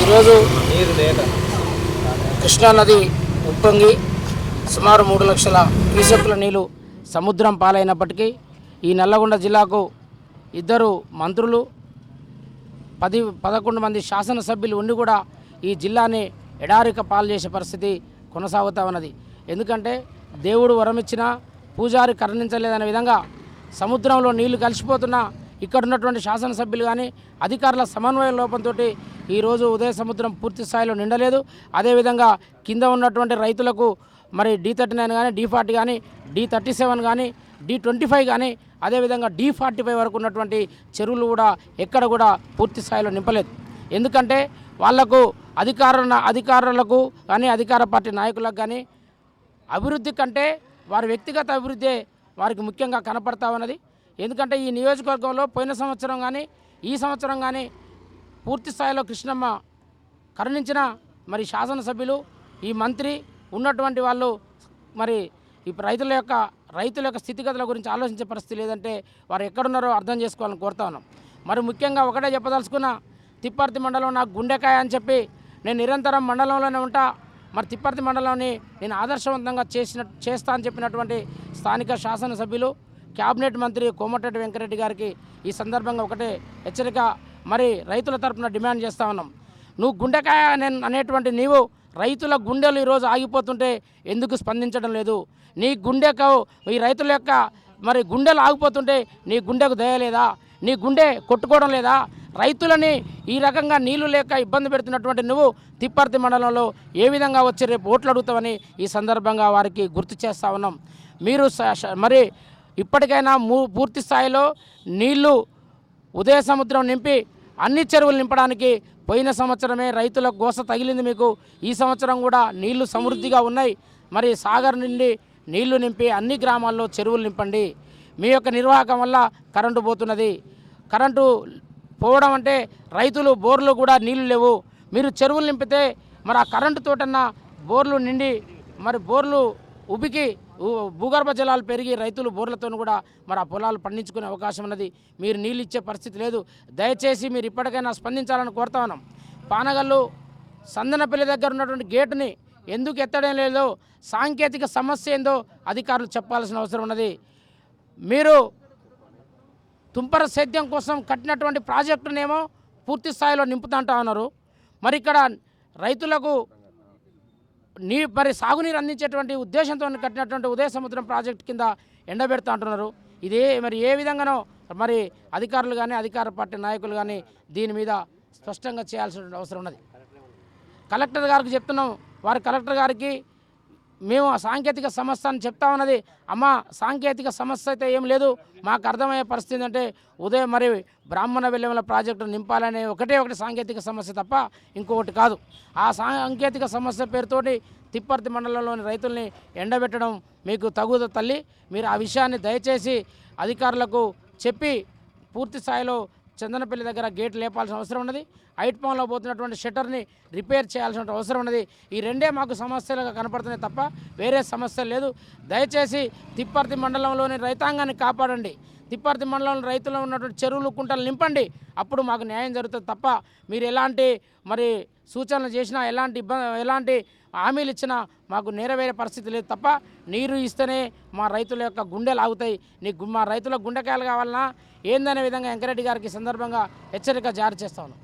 ఈరోజు కృష్ణానది ఉప్పొంగి సుమారు మూడు లక్షల క్యూసెక్కుల నీళ్ళు సముద్రం పాలైనప్పటికీ ఈ నల్లగొండ జిల్లాకు ఇద్దరు మంత్రులు పది పదకొండు మంది శాసనసభ్యులు ఉండి కూడా ఈ జిల్లాని ఎడారిక పాలు చేసే పరిస్థితి కొనసాగుతూ ఉన్నది. ఎందుకంటే దేవుడు వరమిచ్చినా పూజారి కరుణించలేదనే విధంగా సముద్రంలో నీళ్ళు కలిసిపోతున్నా ఇక్కడ ఉన్నటువంటి శాసనసభ్యులు కానీ అధికారుల సమన్వయ లోపంతో ఈరోజు ఉదయ సముద్రం పూర్తి స్థాయిలో నిండలేదు. అదేవిధంగా కింద ఉన్నటువంటి రైతులకు మరి డి థర్టీ నైన్ కానీ డి ఫార్టీ కానీ డి థర్టీ సెవెన్ కానీ డి ట్వంటీ ఫైవ్ కానీ అదేవిధంగా డి ఫార్టీ ఫైవ్ వరకు ఉన్నటువంటి చెరువులు కూడా ఎక్కడ కూడా పూర్తి స్థాయిలో నింపలేదు. ఎందుకంటే వాళ్ళకు అధికార అధికారులకు కానీ అధికార పార్టీ నాయకులకు కానీ అభివృద్ధి కంటే వారి వ్యక్తిగత అభివృద్ధి వారికి ముఖ్యంగా కనపడతా ఉన్నది. ఎందుకంటే ఈ నియోజకవర్గంలో పోయిన సంవత్సరం కానీ ఈ సంవత్సరం కానీ పూర్తి స్థాయిలో కృష్ణమ్మ కరుణించిన మరి శాసనసభ్యులు ఈ మంత్రి ఉన్నటువంటి వాళ్ళు మరి ఈ రైతుల యొక్క రైతుల యొక్క స్థితిగతుల గురించి ఆలోచించే పరిస్థితి లేదంటే వారు ఎక్కడున్నారో అర్థం చేసుకోవాలని కోరుతా ఉన్నాం. మరి ముఖ్యంగా ఒకటే చెప్పదలుచుకున్న తిప్పర్తి మండలం నాకు గుండెకాయ అని చెప్పి నేను నిరంతరం మండలంలోనే ఉంటా. మరి తిప్పర్తి మండలంని నేను ఆదర్శవంతంగా చేసిన చేస్తా అని చెప్పినటువంటి స్థానిక శాసనసభ్యులు క్యాబినెట్ మంత్రి కోమటిరెడ్డి వెంకరెడ్డి గారికి ఈ సందర్భంగా ఒకటే హెచ్చరిక మరి రైతుల తరపున డిమాండ్ చేస్తా ఉన్నాం. నువ్వు గుండెకాయ అనేటువంటి నీవు రైతుల గుండెలు ఈరోజు ఆగిపోతుంటే ఎందుకు స్పందించడం లేదు? నీ గుండెకు ఈ రైతుల యొక్క మరి గుండెలు ఆగిపోతుంటే నీ గుండెకు దయలేదా నీ గుండె కొట్టుకోవడం లేదా? రైతులని ఈ రకంగా నీళ్ళు లేక ఇబ్బంది పెడుతున్నటువంటి నువ్వు తిప్పర్తి మండలంలో ఏ విధంగా వచ్చి రేపు ఓట్లు అడుగుతావని ఈ సందర్భంగా వారికి గుర్తు చేస్తా ఉన్నాం. మీరు స- మరి ఇప్పటికైనా మూ పూర్తి స్థాయిలో నీళ్ళు ఉదయ సముద్రం నింపి అన్ని చెరువులు నింపడానికి పోయిన సంవత్సరమే రైతుల గోస తగిలింది మీకు. ఈ సంవత్సరం కూడా నీళ్ళు సమృద్ధిగా ఉన్నాయి. మరి సాగర్ నుండి నీళ్ళు నింపి అన్ని గ్రామాల్లో చెరువులు నింపండి. మీ యొక్క నిర్వాహకం వల్ల కరెంటు పోతున్నది. కరెంటు పోవడం అంటే రైతులు బోర్లు కూడా నీళ్ళు లేవు. మీరు చెరువులు నింపితే మరి ఆ కరెంటు తోటన్న బోర్లు నిండి మరి బోర్లు ఉబికి భూగర్భ జలాలు పెరిగి రైతులు బోర్లతో కూడా మరి ఆ పొలాలు పండించుకునే అవకాశం ఉన్నది. మీరు నీళ్ళు ఇచ్చే పరిస్థితి లేదు. దయచేసి మీరు ఇప్పటికైనా స్పందించాలని కోరుతా ఉన్నాం. పానగల్లు సందనపల్లి దగ్గర ఉన్నటువంటి గేటుని ఎందుకు ఎత్తడం లేదో సాంకేతిక సమస్య ఏందో అధికారులు చెప్పాల్సిన అవసరం ఉన్నది. మీరు తుంపర సేద్యం కోసం కట్టినటువంటి ప్రాజెక్టునేమో పూర్తి స్థాయిలో నింపుతా ఉన్నారు. మరి ఇక్కడ రైతులకు నీ మరి సాగునీరు అందించేటువంటి ఉద్దేశంతో కట్టినటువంటి ఉదయ సముద్రం ప్రాజెక్ట్ కింద ఎండబెడతా అంటున్నారు. ఇదే మరి ఏ విధంగానో మరి అధికారులు కానీ అధికార పార్టీ నాయకులు కానీ దీని మీద స్పష్టంగా చేయాల్సిన అవసరం ఉన్నది. కలెక్టర్ గారికి చెప్తున్నాం. వారి కలెక్టర్ గారికి మేము ఆ సాంకేతిక సమస్య అని చెప్తా ఉన్నది. అమ్మ సాంకేతిక సమస్య అయితే ఏం లేదు. మాకు అర్థమయ్యే పరిస్థితి అంటే ఉదయం మరి బ్రాహ్మణ వెల్లెముల ప్రాజెక్టు నింపాలనే ఒకటే ఒకటి సాంకేతిక సమస్య తప్ప ఇంకొకటి కాదు. ఆ సాంకేతిక సమస్య పేరుతోటి తిప్పర్తి మండలంలోని రైతుల్ని ఎండబెట్టడం మీకు తగుద తల్లి. మీరు ఆ విషయాన్ని దయచేసి అధికారులకు చెప్పి పూర్తి స్థాయిలో చందనపల్లి దగ్గర గేట్ లేపాల్సిన అవసరం ఉన్నది. ఐట్పాన్లో పోతున్నటువంటి షట్టర్ని రిపేర్ చేయాల్సిన అవసరం ఉన్నది. ఈ రెండే మాకు సమస్యలుగా కనపడుతున్నాయి తప్ప వేరే సమస్య లేదు. దయచేసి తిప్పర్తి మండలంలోని రైతాంగాన్ని కాపాడండి. తిప్పర్తి మండలంలో రైతులు ఉన్నటువంటి చెరువులు కుంటలు నింపండి. అప్పుడు మాకు న్యాయం జరుగుతుంది తప్ప మీరు ఎలాంటి మరి సూచనలు చేసినా ఎలాంటి ఇబ్బంది ఎలాంటి హామీలు ఇచ్చినా మాకు నెరవేరే పరిస్థితి లేదు తప్ప నీరు ఇస్తేనే మా రైతుల యొక్క గుండెలు ఆగుతాయి నీ గు- మా రైతుల గుండెకాయలు కావాలన్నా ఏందనే విధంగా వెంకరెడ్డి గారికి సందర్భంగా హెచ్చరిక జారీ చేస్తాను